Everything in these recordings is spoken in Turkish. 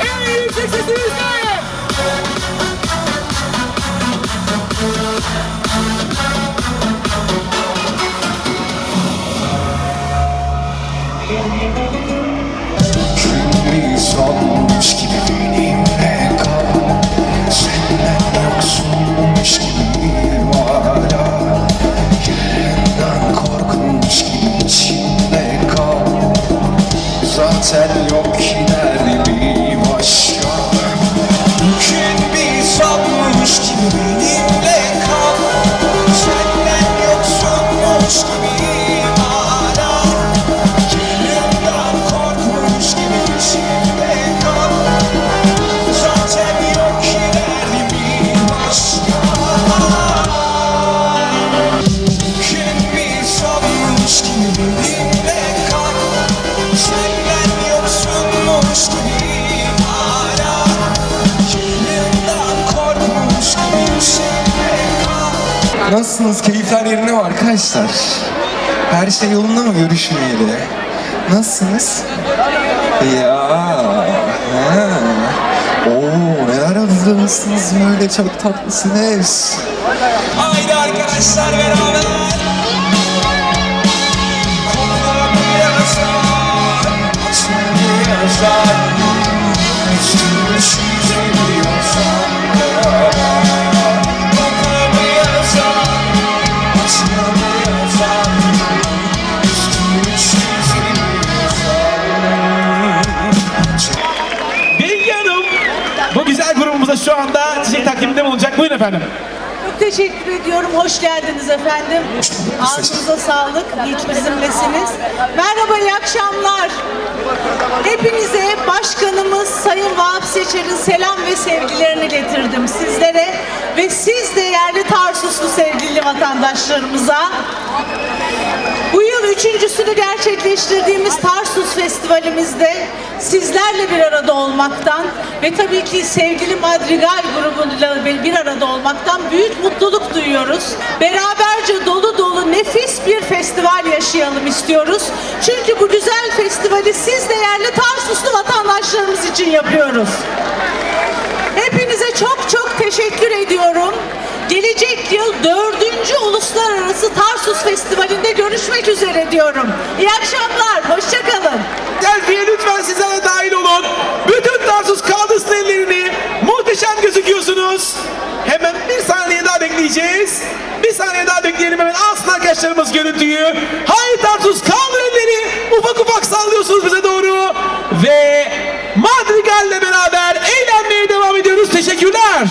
En yüksek gibi benimle kal Senden yoksunmuş gibi hala Yerinden korkunmuş gibi içimde kal Zaten Nasılsınız? Keyifler yerine mi arkadaşlar? Her şey yolunda mı görüşmeyeli? Nasılsınız? Ya, ha. Oo, neler hazırlamışsınız böyle çok tatlısınız. Haydi arkadaşlar beraber yazar Hanım bu güzel grubumuza şu anda çiçek takdiminde bulunacak. Buyurun efendim. Teşekkür ediyorum. Hoş geldiniz efendim. Ağzınıza sağlık. Ki bizimlesiniz. Merhaba, iyi akşamlar. Hepinize başkanımız Sayın Vahap Seçer'in selam ve sevgilerini getirdim sizlere. Ve siz değerli Tarsuslu sevgili vatandaşlarımıza üçüncüsünü gerçekleştirdiğimiz Tarsus Festivalimizde sizlerle bir arada olmaktan ve tabii ki sevgili Madrigal grubuyla bir arada olmaktan büyük mutluluk duyuyoruz. Beraberce dolu dolu nefis bir festival yaşayalım istiyoruz. Çünkü bu güzel festivali siz değerli Tarsuslu vatandaşlarımız için yapıyoruz. Hepinize çok çok teşekkür ediyorum. Gelecek yıl dördüncü Uluslararası Tarsus Festivali'nde görüşmek üzere diyorum. İyi akşamlar, hoşçakalın. Selfie'ye lütfen sizler de dahil olun. Bütün Tarsus kaldırsın ellerini. Muhteşem gözüküyorsunuz. Hemen bir saniye daha bekleyeceğiz. Bir saniye daha bekleyelim hemen alsın arkadaşlarımız görüntüyü. Hayır Tarsus kaldır elleri. Ufak ufak sallıyorsunuz bize doğru. Ve Madrigal'le beraber eğlenmeye devam ediyoruz. Teşekkürler.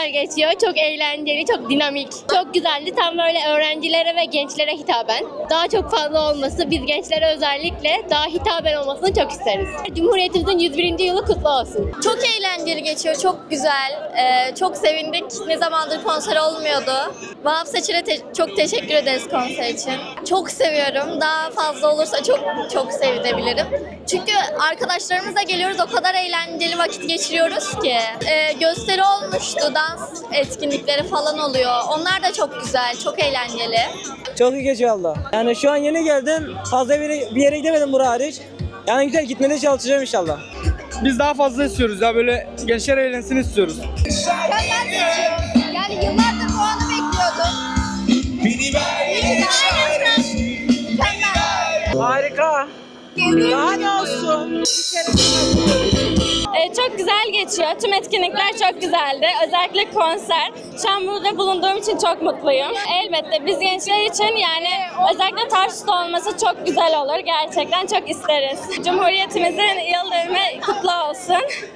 Güzel geçiyor, çok eğlenceli, çok dinamik. Çok güzeldi. Tam böyle öğrencilere ve gençlere hitaben. Daha çok fazla olması, biz gençlere özellikle daha hitaben olmasını çok isteriz. Cumhuriyetimizin 101. yılı kutlu olsun. Çok eğlenceli geçiyor, çok güzel. Ee, çok sevindik. Ne zamandır konser olmuyordu. Vahap Seçil'e te- çok teşekkür ederiz konser için. Çok seviyorum. Daha fazla olursa çok çok sevinebilirim. Çünkü arkadaşlarımızla geliyoruz, o kadar eğlenceli vakit geçiriyoruz ki. Ee, gösteri olmuştu, dans etkinlikleri falan oluyor. Onlar da çok güzel, çok eğlenceli. Çok iyi geçiyor valla. Yani şu an yeni geldim. Fazla bir yere, bir yere gidemedim bura hariç. Yani güzel gitmeye de çalışacağım inşallah. Biz daha fazla istiyoruz ya böyle gençler eğlensin istiyoruz. Yani yıllardır bu anı bekliyordum. Beni Harika. Daha ne olsun? Ee, çok güzel geçiyor. Tüm etkinlikler çok güzeldi. Özellikle konser. Şu an burada bulunduğum için çok mutluyum. Elbette biz gençler için yani özellikle Tarsus'ta olması çok güzel olur. Gerçekten çok isteriz. Cumhuriyetimizin yıl dönümü kutlu olsun.